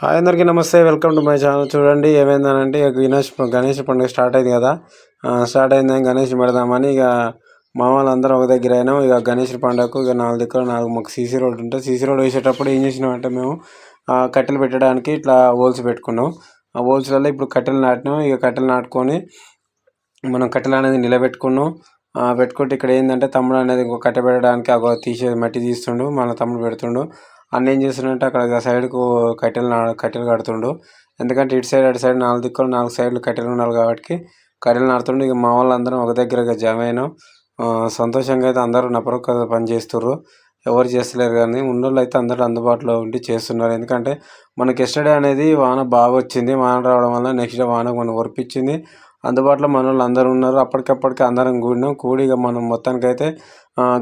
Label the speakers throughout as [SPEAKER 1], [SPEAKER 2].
[SPEAKER 1] Hi అందరికీ నమస్తే welcome to my channel. చూడండి ఏమైందనంటే గణేష్ గణేష్ పండుగ స్టార్ట్ అయింది కదా. స్టార్ట్ అయిందని గణేష్ పెడదామని ఇక మా వాళ్ళందరూ ఒక దగ్గర అయినాం. ఇక గణేష్ పండుగకు ఇక నాలుగు దగ్గర నాలుగు మాకు సీసీ రోడ్ ఉంటే సీసీ రోడ్ వేసేటప్పుడు ఏం చేసినామంటే మేము కట్టెలు పెట్టడానికి ఇట్లా హోల్స్ పెట్టుకున్నాం. ఆ హోల్స్లలో ఇప్పుడు కట్టెలు నాటినాం. ఇక కట్టెలు నాటుకొని మనం కట్టెలు అనేది నిలబెట్టుకున్నాం. పెట్టుకుంటే ఇక్కడ ఏంటంటే తమ్ముడు అనేది ఇంకో కట్టె పెట్టడానికి అగో తీసే మట్టి తీస్తుండు. మన తమ్ముడు పెడుతుండు. అన్న ఏం చేస్తుండంటే అక్కడ సైడ్కు కట్టెలు కట్టెలు కడుతుండు. ఎందుకంటే ఇటు సైడ్ అటు సైడ్ నాలుగు దిక్కులు నాలుగు సైడ్లు కట్టెలు ఉన్నారు కాబట్టి కట్టెలు నాడుతుండు ఇక మా వాళ్ళందరం ఒక దగ్గరగా జమ అయినాం. సంతోషంగా అయితే అందరూ నపరొక్క పని చేస్తుర్రు. ఎవరు చేస్తలేరు కానీ ఉన్నోళ్ళు అయితే అందరూ అందుబాటులో ఉండి చేస్తున్నారు. ఎందుకంటే మనకి ఎస్టర్డే అనేది వాన బాగా వచ్చింది. వాన రావడం వల్ల నెక్స్ట్ డే వాన మనం ఒరిపించింది. అందుబాటులో మన వాళ్ళు అందరూ ఉన్నారు. అప్పటికప్పటికి అందరం కూడినాం. కూడి ఇక మనం మొత్తానికైతే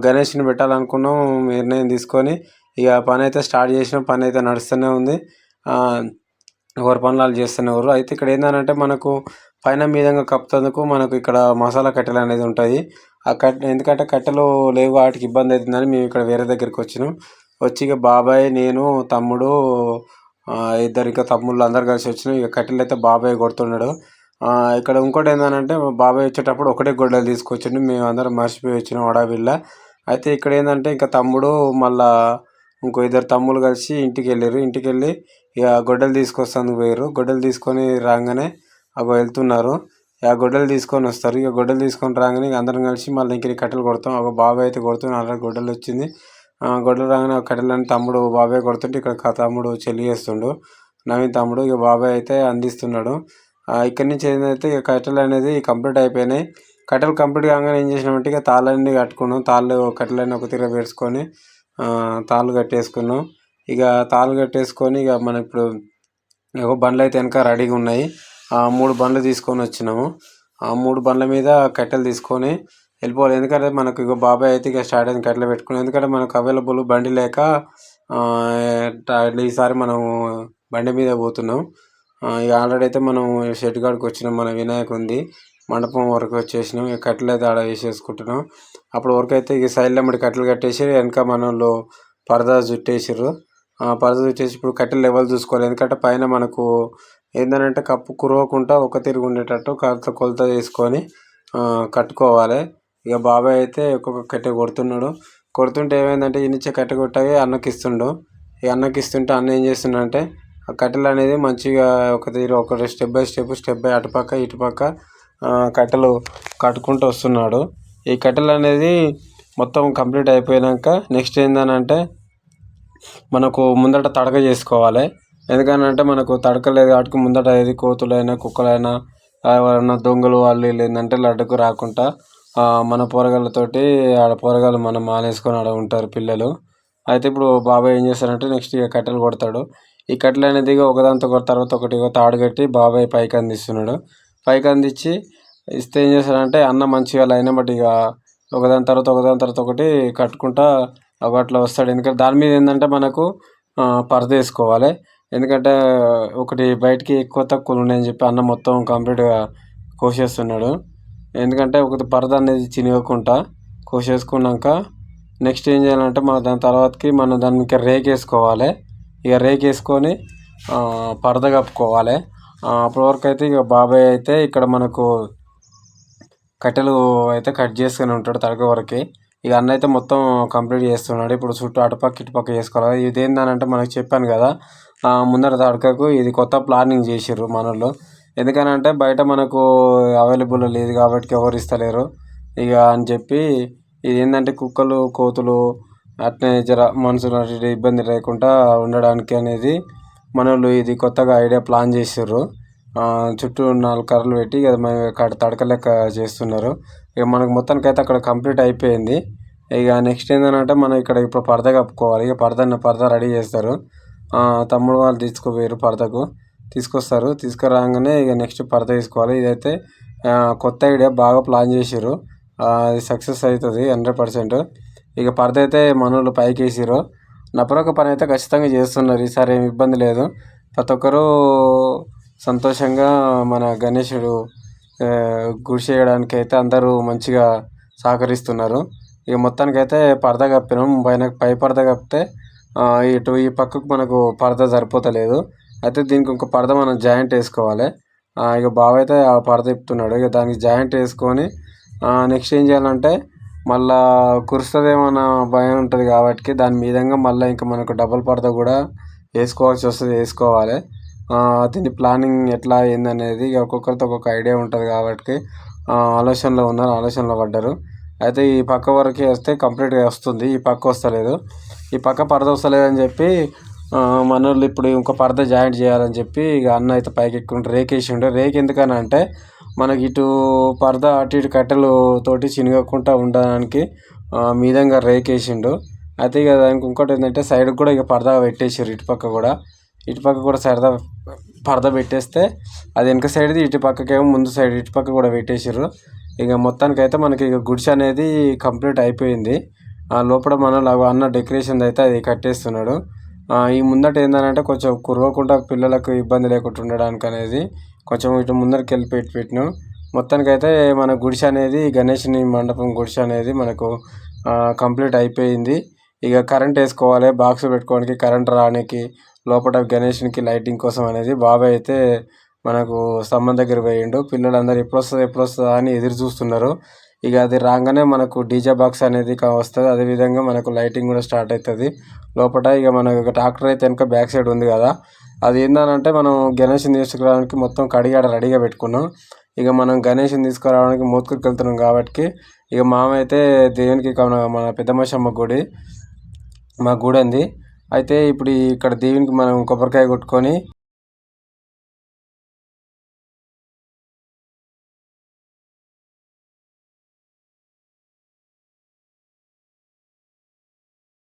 [SPEAKER 1] గణేష్ని పెట్టాలనుకున్నాం. నిర్ణయం తీసుకొని ఇక పని అయితే స్టార్ట్ చేసిన పని అయితే నడుస్తూనే ఉంది. ఆ, ఎవరి పనులు వాళ్ళు అయితే ఇక్కడ ఏంటంటే మనకు పైన మీదంగా కప్పుతందుకు మనకు ఇక్కడ మసాలా కట్టెలు అనేది ఉంటుంది ఆ కట్టె ఎందుకంటే కట్టెలు లేవు వాటికి ఇబ్బంది అవుతుందని మేము ఇక్కడ వేరే దగ్గరికి వచ్చినాం. వచ్చి ఇక బాబాయ్ నేను తమ్ముడు ఇద్దరు ఇంకా తమ్ముళ్ళు అందరు కలిసి వచ్చినాం. ఇక కట్టెలు అయితే బాబాయ్ కొడుతున్నాడు. ఇక్కడ ఇంకోటి ఏంటంటే బాబాయ్ వచ్చేటప్పుడు ఒకటే గొడ్డలు తీసుకొచ్చిండు. మేము అందరం మర్చిపోయి వచ్చినాం వడాబిల్ల అయితే ఇక్కడ ఏంటంటే ఇంకా తమ్ముడు మళ్ళా ఇంకో ఇద్దరు తమ్ముళ్ళు కలిసి ఇంటికి వెళ్ళారు ఇంటికి వెళ్ళి ఇక గొడ్డలు తీసుకొస్తానికి పోయారు గొడ్డలు తీసుకొని రాగానే అగో వెళ్తున్నారు. ఇక గొడ్డలు తీసుకొని వస్తారు. ఇక గొడ్డలు తీసుకొని రాగానే అందరం కలిసి మళ్ళీ ఇంక కట్టెలు కొడతాం. ఒక బాబాయ్ అయితే కొడుతున్నాడు అలా గొడ్డలు వచ్చింది. ఆ, గొడ్డలు రాగానే ఒక కట్టెలని తమ్ముడు బాబాయ్ కొడుతుంటే ఇక్కడ తమ్ముడు చెల్లి చేస్తుండు. నవీన్ తమ్ముడు ఇక బాబాయ్ అయితే అందిస్తున్నాడు. ఇక్కడి నుంచి ఏంటంటే ఇక కట్టెలు అనేది కంప్లీట్ అయిపోయినాయి. కట్టెలు కంప్లీట్ కాగానే ఏం చేసినామంటే ఇక తాళ్ళన్నీ కట్టుకున్నాం. తాళ్ళు కట్టెలన్నీ ఒక తీర పెట్టుకొని తాళ్ళు కట్టేసుకున్నాం. ఇక తాళ్ళు కట్టేసుకొని ఇక మనం ఇప్పుడు ఇగో బండ్లు అయితే వెనక రెడీగా ఉన్నాయి. ఆ మూడు బండ్లు తీసుకొని వచ్చినాము. ఆ మూడు బండ్ల మీద కట్టెలు తీసుకొని వెళ్ళిపోవాలి. ఎందుకంటే మనకు ఇక బాబాయ్ అయితే ఇక స్టార్ట్ అయింది కట్టెలు పెట్టుకున్నాం ఎందుకంటే మనకు అవైలబుల్ బండి లేక ఈసారి మనం బండి మీద పోతున్నాం. ఇక ఆల్రెడీ అయితే మనం షెడ్ కాడికి వచ్చినాం. మన వినాయక్ ఉంది మండపం వరకు వచ్చేసినాం. ఇక కట్టెలు అయితే ఆడ వేసేసుకుంటున్నాం. అప్పుడు వరకు అయితే ఇక సైడ్లో మరి కట్టెలు కట్టేసి వెనక మన వాళ్ళు పరదా చుట్టేసారు ఆ పరద చుట్టేసి ఇప్పుడు కట్టెలు లెవెల్ చూసుకోవాలి ఎందుకంటే పైన మనకు ఏంటంటే కప్పు కురవకుండా ఒక తిరుగు ఉండేటట్టు కొలత కొలత తీసుకొని కట్టుకోవాలి. ఇక బాబాయ్ అయితే ఒక్కొక్క కట్టె కొడుతున్నాడు. కొడుతుంటే ఏమైందంటే ఈ కట్టె కొట్టగా అన్నకి ఇస్తుండు. ఈ అన్నకి ఇస్తుంటే అన్న ఏం చేస్తుండంటే ఆ కట్టెలు అనేది మంచిగా ఒక తీరు ఒక step by step step by అటుపక్క ఇటుపక్క కట్టెలు కట్టుకుంటూ వస్తున్నాడు. ఈ కట్టెలు అనేది మొత్తం కంప్లీట్ అయిపోయాక నెక్స్ట్ ఏంటంటే మనకు ముందట తడక చేసుకోవాలి. ఎందుకనంటే మనకు తడక లేదు కాబట్టి ముందట ఏది కోతులైనా కుక్కలైనా ఎవరైనా దొంగలు వాళ్ళు వీళ్ళు ఏంటంటే లడ్డుకు రాకుండా మన పోరగాళ్ళతోటి ఆడ పోరగాళ్ళు మనం మానేసుకొని ఆడ ఉంటారు పిల్లలు. అయితే ఇప్పుడు బాబాయ్ ఏం చేస్తారంటే నెక్స్ట్ ఇక కట్టెలు కొడతాడు. ఈ కట్టెలు అనేది ఇక ఒకదాంతో ఒక తర్వాత ఒకటి తాడు కట్టి బాబాయ్ పైకి అందిస్తున్నాడు. పైకి అందించి ఇస్తే ఏం చేస్తాడంటే అన్న మంచిగా లైన్ బట్టి ఇక ఒకదాని తర్వాత ఒకదాని తర్వాత ఒకటి కట్టుకుంటా ఒక అట్లా వస్తాడు. ఎందుకంటే దాని మీద ఏంటంటే మనకు పరద వేసుకోవాలి. ఎందుకంటే ఒకటి బయటికి ఎక్కువ తక్కువ ఉన్నాయని చెప్పి అన్న మొత్తం కంప్లీట్గా కోసేస్తున్నాడు. ఎందుకంటే ఒకటి పరద అనేది చినిగకుండా కోసేసుకున్నాక నెక్స్ట్ ఏం చేయాలంటే మన దాని తర్వాతకి మనం దాని రేక్ వేసుకోవాలి. ఇక రేక్ వేసుకొని పరద కప్పుకోవాలి. అప్పటివరకు వరకు అయితే ఇక బాబాయ్ అయితే ఇక్కడ మనకు కట్టెలు అయితే కట్ చేసుకొని ఉంటాడు తడక వరకు ఇక అన్న అయితే మొత్తం కంప్లీట్ చేస్తున్నాడు. ఇప్పుడు చుట్టూ అటుపక్క ఇటుపక్క చేసుకోవాలి. ఇది ఏంటంటే మనకు చెప్పాను కదా ముందర తడకకు ఇది కొత్త ప్లానింగ్ చేసిర్రు మనోళ్ళు. ఎందుకనంటే బయట మనకు అవైలబుల్ లేదు కాబట్టి ఎవరు ఇస్తలేరు. ఇక అని చెప్పి ఇది ఏంటంటే కుక్కలు కోతులు అట్నే జర మనుషులు ఇబ్బంది లేకుండా ఉండడానికి అనేది మనోళ్ళు ఇది కొత్తగా ఐడియా ప్లాన్ చేసిర్రు. చుట్టూ నాలుగు కర్రలు పెట్టి ఇక మనం ఇక్కడ తడక లెక్క చేస్తున్నారు. ఇక మనకు మొత్తానికి అయితే అక్కడ కంప్లీట్ అయిపోయింది. ఇక నెక్స్ట్ ఏంటంటే మనం ఇక్కడ ఇప్పుడు పరద కప్పుకోవాలి. ఇక పరద పరద రెడీ చేస్తారు. తమ్ముడు వాళ్ళు తీసుకుపోయారు పరదకు. తీసుకొస్తారు. తీసుకురాగానే ఇక నెక్స్ట్ పరద తీసుకోవాలి. ఇదైతే కొత్త ఐడియా బాగా ప్లాన్ చేసారు అది సక్సెస్ అవుతుంది హండ్రెడ్ పర్సెంట్. ఇక పరద అయితే మనోళ్ళు పైకి వేసారు నపరొక పని అయితే ఖచ్చితంగా చేస్తున్నారు. ఈసారి ఏమి ఇబ్బంది లేదు. ప్రతి ఒక్కరూ సంతోషంగా మన గణేశుడు గుడి చేయడానికి అయితే అందరూ మంచిగా సహకరిస్తున్నారు. ఇక మొత్తానికి అయితే పరదా కప్పినాం. పైన పై పరదా కప్పితే ఇటు ఈ పక్కకు మనకు పరదా సరిపోతలేదు. అయితే దీనికి ఒక పరద మనం జాయింట్ వేసుకోవాలి. ఇక బావ అయితే ఆ పరద ఇప్పుతున్నాడు ఇక దానికి జాయింట్ వేసుకొని నెక్స్ట్ ఏం చేయాలంటే మళ్ళా కురుస్తుందేమన్న భయం ఉంటుంది కాబట్టి దాని మీదంగా మళ్ళీ ఇంకా మనకు డబల్ పరద కూడా వేసుకోవాల్సి వస్తుంది వేసుకోవాలి. దీని ప్లానింగ్ ఎట్లా ఏందనేది ఇక ఒక్కొక్కరితో ఒక్కొక్క ఐడియా ఉంటుంది కాబట్టి ఆలోచనలో ఉన్నారు ఆలోచనలో పడ్డారు. అయితే ఈ పక్క వరకు వస్తే కంప్లీట్గా వస్తుంది ఈ పక్క వస్తలేదు. ఈ పక్క పరద వస్తలేదని చెప్పి మన మనోళ్ళు ఇప్పుడు ఇంకో పరద జాయింట్ చేయాలని చెప్పి ఇక అన్న అయితే పైకి ఎక్కుంటే రేక్ వేసిండు రేక్ ఎందుకని అంటే మనకి ఇటు పరద అటు ఇటు కట్టెలు తోటి చినగకుండా ఉండడానికి మీదంగా రేకేసిండు. అయితే ఇక దానికి ఇంకోటి ఏంటంటే సైడ్కి కూడా ఇక పరద పెట్టేసారు ఇటు పక్క కూడా. ఇటు పక్క కూడా సరదా పరద పెట్టేస్తే అది వెనక సైడ్ది ఇటు పక్కకేమో ముందు సైడ్ ఇటు పక్క కూడా పెట్టేసారు ఇక మొత్తానికి అయితే మనకి ఇక గుడిసె అనేది కంప్లీట్ అయిపోయింది. ఆ లోపల మన అన్న డెకరేషన్ అయితే అది కట్టేస్తున్నాడు. ఈ ముందట ఏంటంటే కొంచెం కురవకుండా పిల్లలకు ఇబ్బంది లేకుండా ఉండడానికి అనేది కొంచెం ఇటు ముందరికి వెళ్ళి పెట్టి పెట్టినాం. మొత్తానికి అయితే మన గుడిసె అనేది గణేష్ని మండపం గుడిసె అనేది మనకు కంప్లీట్ అయిపోయింది. ఇక కరెంట్ వేసుకోవాలి బాక్స్ పెట్టుకోవడానికి కరెంట్ రావడానికి లోపల గణేష్కి లైటింగ్ కోసం అనేది బాబాయ్ అయితే మనకు స్తంభం దగ్గర పోయిండు. పిల్లలందరూ ఎప్పుడు వస్తుంది ఎప్పుడు వస్తుందా అని ఎదురు చూస్తున్నారు. ఇక అది రాగానే మనకు డీజే బాక్స్ అనేది వస్తుంది. అదేవిధంగా మనకు లైటింగ్ కూడా స్టార్ట్ అవుతుంది లోపల ఇక మనకు ట్రాక్టర్ అయితే వెనక బ్యాక్ సైడ్ ఉంది కదా. అది ఏంటంటే మనం గణేష్ని తీసుకురావడానికి మొత్తం కడిగాడ రెడీగా పెట్టుకున్నాం. ఇక మనం గణేష్ని తీసుకురావడానికి మోత్కూరుకి వెళ్తున్నాం కాబట్టి ఇక మామైతే దేవునికి మన- మన పెద్దమశమ్మ గుడి మా గుడి ఉంది అయితే ఇప్పుడు ఇక్కడ దేవునికి మనం కొబ్బరికాయ కొట్టుకొని